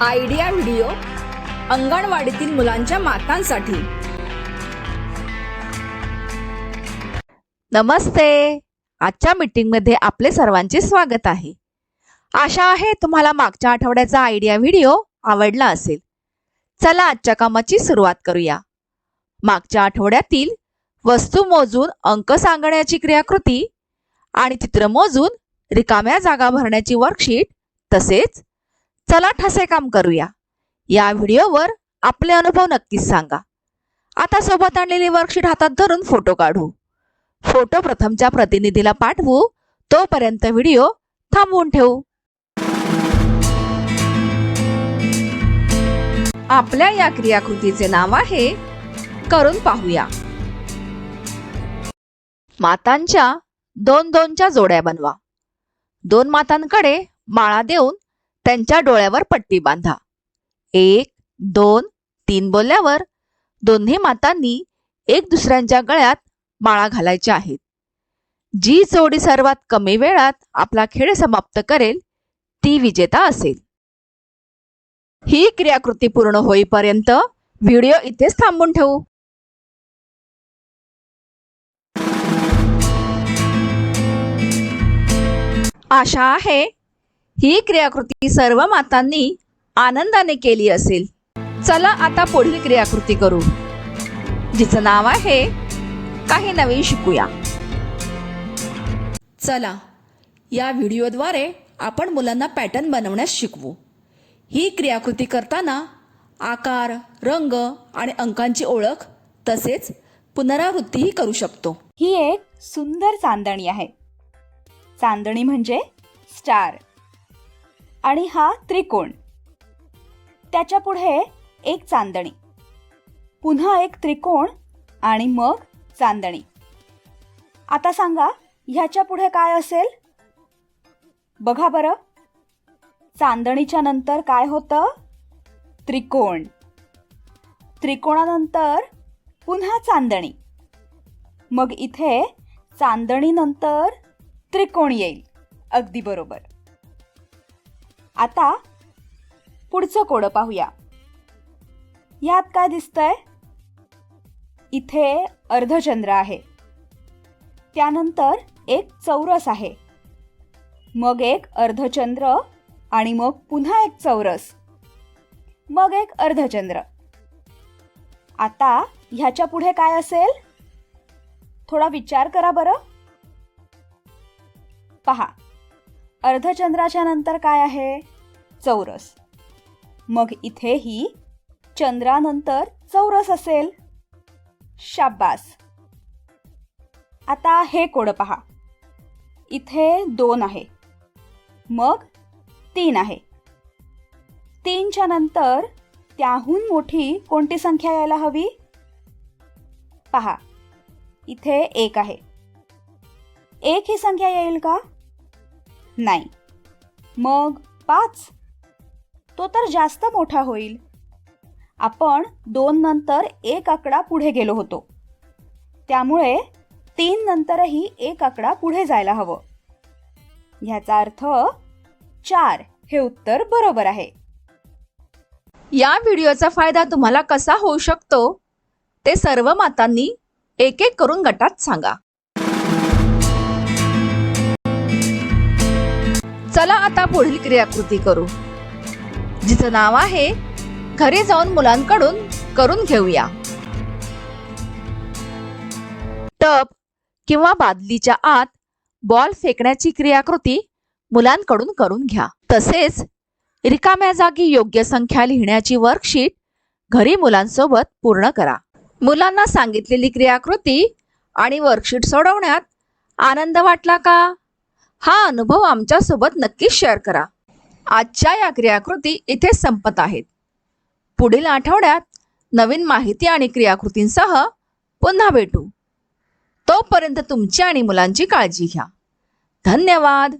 Idea video अंगणवाडीतील मुलांच्या मातांसाठी. नमस्ते. आजच्या मीटिंगमध्ये आपले सर्वांचे स्वागत आहे. आशा आहे तुम्हाला मागच्या आठवड्याचा आयडिया व्हिडिओ आवडला असेल. चला आजच्या कामाची सुरुवात करूया. मागच्या आठवड्यातील वस्तू मोजून अंक सांगण्याची क्रियाकृती आणि चित्र मोजून रिकाम्या जागा भरण्याची वर्कशीट तसेच चला ठसे काम करूया. या व्हिडिओवर आपले अनुभव नक्कीच सांगा. आता सोबत आणलेली वर्कशीट हातात धरून फोटो काढू. फोटो प्रथमच्या प्रतिनिधीला पाठवू. तोपर्यंत व्हिडिओ थांबवून ठेवू. आपल्या या क्रियाकृतीचे नाव आहे करून पाहूया. मातांच्या दोन दोनच्या जोड्या बनवा. दोन मातांकडे माळा देऊन त्यांच्या डोळ्यावर पट्टी बांधा. एक दोन तीन बोलल्यावर दोन्ही मातांनी एक दुसऱ्यांच्या गळ्यात माळा घालायच्या आहेत. जी जोडी सर्वात कमी वेळात आपला खेळ समाप्त करेल ती विजेता असेल. ही क्रियाकृती पूर्ण होईपर्यंत व्हिडिओ इथेच थांबून ठेवू. आशा आहे ही क्रियाकृती सर्व मातांनी आनंदाने केली असेल. चला आता पुढील क्रियाकृती करू. जिचं नाव आहे काही नवीन शिकूया. चला या व्हिडिओद्वारे आपण मुलांना पॅटर्न बनवण्यास शिकवू. ही क्रियाकृती करताना आकार रंग आणि अंकांची ओळख तसेच पुनरावृत्तीही करू शकतो. ही एक सुंदर चांदणी आहे. चांदणी म्हणजे स्टार. आणि हा त्रिकोण. त्याच्या पुढे एक चांदणी. पुन्हा एक त्रिकोण आणि मग चांदणी. आता सांगा ह्याच्या पुढे काय असेल? बघा बरं. चांदणीच्या नंतर काय होतं? त्रिकोण. त्रिकोणानंतर पुन्हा चांदणी. मग इथे चांदणीनंतर त्रिकोण येईल. अगदी बरोबर. आता पुढचं कोडं पाहूया. यात काय दिसतंय? इथे अर्धचंद्र आहे. त्यानंतर एक चौरस आहे. मग एक अर्धचंद्र आणि मग पुन्हा एक चौरस. मग एक अर्धचंद्र. आता ह्याच्या पुढे काय असेल? थोडा विचार करा बरं. पहा. अर्धचंद्राच्या नंतर काय आहे? चौरस. मग इथेही चंद्रानंतर चौरस असेल. शाब्बास. आता हे कोड पहा. इथे दोन आहे. मग तीन आहे. तीनच्या नंतर त्याहून मोठी कोणती संख्या यायला हवी? पहा. इथे एक आहे. एक ही संख्या येईल का? नाही. मग पाच? तो तर जास्त मोठा होईल. आपण दोन नंतर एक आकडा पुढे गेलो होतो. त्यामुळे तीन नंतरही एक आकडा पुढे जायला हवं. ह्याचा अर्थ चार हे उत्तर बरोबर आहे. या व्हिडिओचा फायदा तुम्हाला कसा होऊ शकतो? ते सर्व मातांनी एक एक करून गटात सांगा. चला आता पुढील क्रियाकृती करू. जिचं नाव आहे घरी जाऊन मुलांकडून करून घेऊया. टप किंवा बादलीच्या आत बॉल फेकण्याची क्रियाकृती मुलांकडून करून घ्या. तसेच रिकाम्या जागी योग्य संख्या लिहिण्याची वर्कशीट घरी मुलांसोबत पूर्ण करा. मुलांना सांगितलेली क्रियाकृती आणि वर्कशीट सोडवण्यात आनंद वाटला का? हा अनुभव आमच्यासोबत नक्कीच शेअर करा. आजच्या या क्रियाकृती इथे संपत आहेत. पुढील आठवड्यात नवीन माहिती आणि क्रियाकृतींसह पुन्हा भेटू. तोपर्यंत तुमची आणि मुलांची काळजी घ्या. धन्यवाद.